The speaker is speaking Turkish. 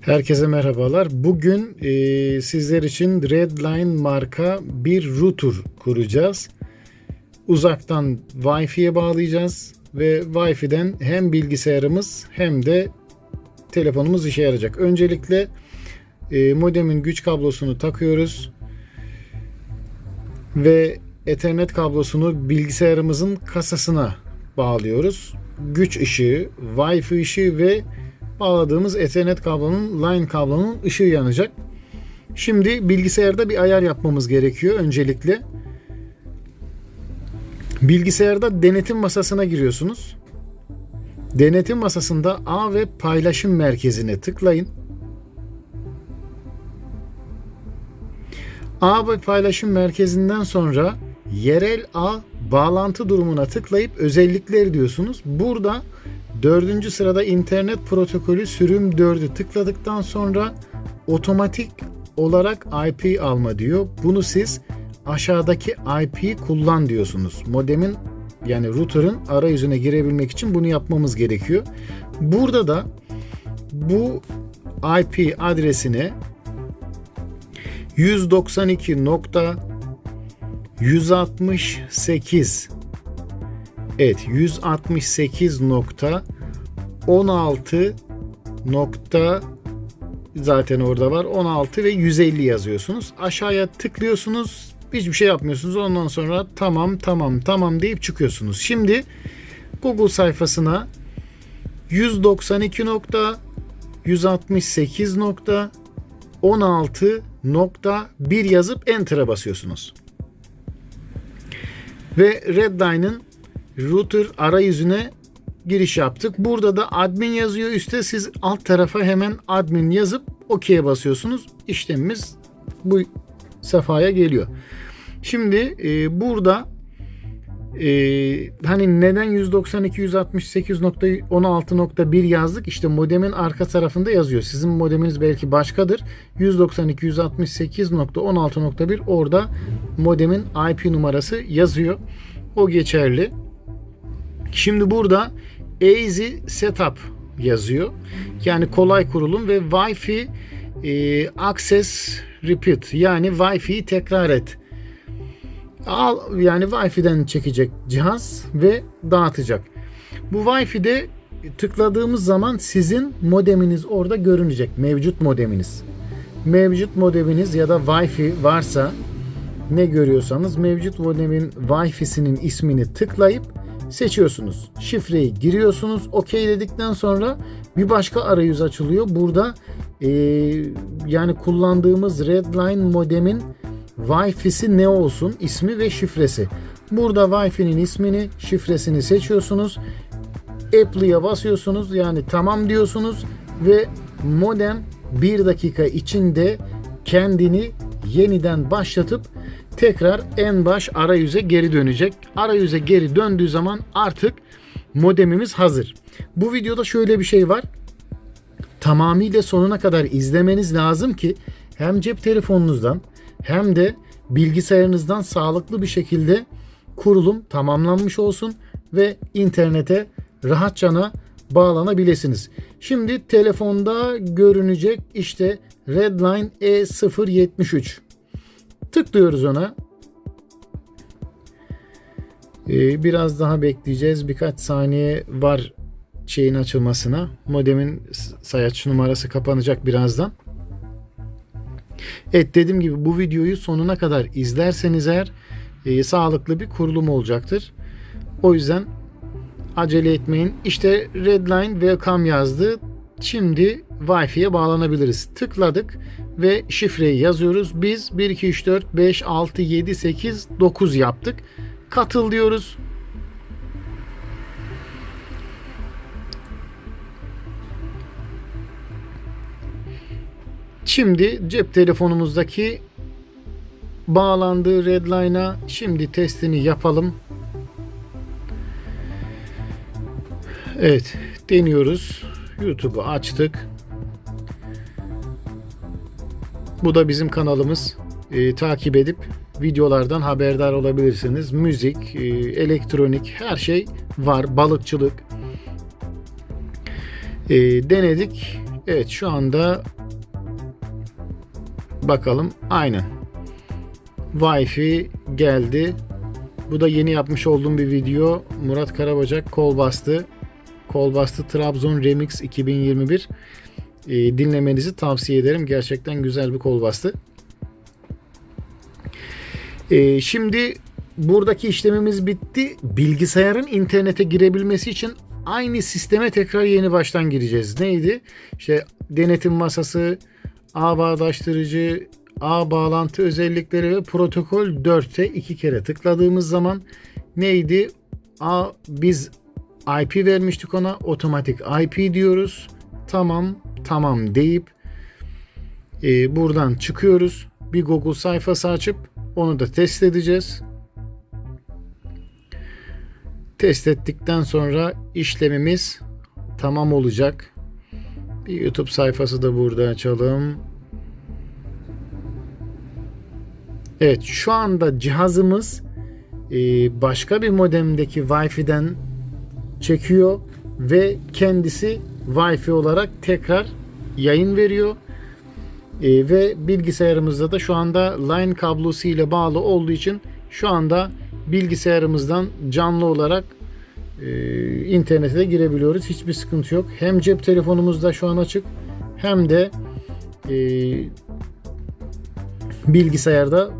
Herkese merhabalar. Bugün e, sizler için Redline marka bir router kuracağız. Uzaktan Wi-Fi'ye bağlayacağız ve Wi-Fi'den hem bilgisayarımız hem de telefonumuz işe yarayacak. Öncelikle e, modemin güç kablosunu takıyoruz ve Ethernet kablosunu bilgisayarımızın kasasına bağlıyoruz. Güç ışığı, Wi-Fi ışığı ve bağladığımız Ethernet kablonun, line kablonun ışığı yanacak. Şimdi bilgisayarda bir ayar yapmamız gerekiyor öncelikle. Bilgisayarda denetim masasına giriyorsunuz. Denetim masasında A ve paylaşım merkezine tıklayın. A ve paylaşım merkezinden sonra yerel A bağlantı durumuna tıklayıp özellikleri diyorsunuz. Burada dördüncü sırada internet protokolü sürüm 4'ü tıkladıktan sonra otomatik olarak IP alma diyor. Bunu siz aşağıdaki IP'yi kullan diyorsunuz. Modemin yani router'ın arayüzüne girebilmek için bunu yapmamız gerekiyor. Burada da bu IP adresine 192.168 Evet 168.16 nokta zaten orada var 16 ve 150 yazıyorsunuz. Aşağıya tıklıyorsunuz. Hiçbir şey yapmıyorsunuz. Ondan sonra tamam tamam tamam deyip çıkıyorsunuz. Şimdi Google sayfasına 192 nokta 168 nokta 16.1 yazıp Enter'a basıyorsunuz. Ve Redline'ın router arayüzüne giriş yaptık. Burada da admin yazıyor üstte. Siz alt tarafa hemen admin yazıp OK'ye basıyorsunuz. İşlemimiz bu safhaya geliyor. Şimdi e, burada e, hani neden 192 168.16.1 yazdık? İşte modemin arka tarafında yazıyor. Sizin modeminiz belki başkadır. 192 168.16.1 orada modemin IP numarası yazıyor. O geçerli. Şimdi burada easy setup yazıyor. Yani kolay kurulum ve Wi-Fi e, access repeat yani Wi-Fi'yi tekrar et. Al yani Wi-Fi'den çekecek cihaz ve dağıtacak. Bu Wi-Fi'de tıkladığımız zaman sizin modeminiz orada görünecek. Mevcut modeminiz. Mevcut modeminiz ya da Wi-Fi varsa ne görüyorsanız mevcut modemin Wi-Fi'sinin ismini tıklayıp seçiyorsunuz. Şifreyi giriyorsunuz. OK dedikten sonra bir başka arayüz açılıyor. Burada e, yani kullandığımız Redline modemin Wi-Fi'si ne olsun? ismi ve şifresi. Burada Wi-Fi'nin ismini, şifresini seçiyorsunuz. Apply'a basıyorsunuz. Yani tamam diyorsunuz ve modem bir dakika içinde kendini yeniden başlatıp tekrar en baş arayüze geri dönecek. Arayüze geri döndüğü zaman artık modemimiz hazır. Bu videoda şöyle bir şey var. Tamamıyla sonuna kadar izlemeniz lazım ki hem cep telefonunuzdan hem de bilgisayarınızdan sağlıklı bir şekilde kurulum tamamlanmış olsun ve internete rahatçana bağlanabilirsiniz. Şimdi telefonda görünecek işte Redline E073. Tıklıyoruz ona. Ee, biraz daha bekleyeceğiz. Birkaç saniye var şeyin açılmasına. Modemin sayaç numarası kapanacak birazdan. Evet dediğim gibi bu videoyu sonuna kadar izlerseniz eğer e, sağlıklı bir kurulum olacaktır. O yüzden acele etmeyin. İşte Redline welcome yazdı. Şimdi Wi-Fi'ye bağlanabiliriz. Tıkladık ve şifreyi yazıyoruz. Biz 1 2 3 4 5 6 7 8 9 yaptık. Katıl diyoruz. Şimdi cep telefonumuzdaki bağlandığı Redline'a şimdi testini yapalım. Evet, deniyoruz. YouTube'u açtık. Bu da bizim kanalımız. Ee, takip edip videolardan haberdar olabilirsiniz. Müzik, e, elektronik her şey var. Balıkçılık. Ee, denedik. Evet şu anda bakalım aynen. Wi-Fi geldi. Bu da yeni yapmış olduğum bir video. Murat Karabacak kol bastı. Kol bastı Trabzon Remix 2021. Ee, dinlemenizi tavsiye ederim. Gerçekten güzel bir kol bastı. Ee, şimdi buradaki işlemimiz bitti. Bilgisayarın internete girebilmesi için aynı sisteme tekrar yeni baştan gireceğiz. Neydi? İşte denetim masası, ağ bağdaştırıcı, ağ bağlantı özellikleri ve protokol 4'te iki kere tıkladığımız zaman neydi? A biz IP vermiştik ona otomatik IP diyoruz. Tamam tamam deyip e, buradan çıkıyoruz. Bir Google sayfası açıp onu da test edeceğiz. Test ettikten sonra işlemimiz tamam olacak. Bir YouTube sayfası da burada açalım. Evet şu anda cihazımız e, başka bir modemdeki Wi-Fi'den çekiyor ve kendisi Wi-Fi olarak tekrar yayın veriyor. E, ve bilgisayarımızda da şu anda line kablosu ile bağlı olduğu için şu anda bilgisayarımızdan canlı olarak e, internete de girebiliyoruz. Hiçbir sıkıntı yok. Hem cep telefonumuzda şu an açık hem de e, bilgisayarda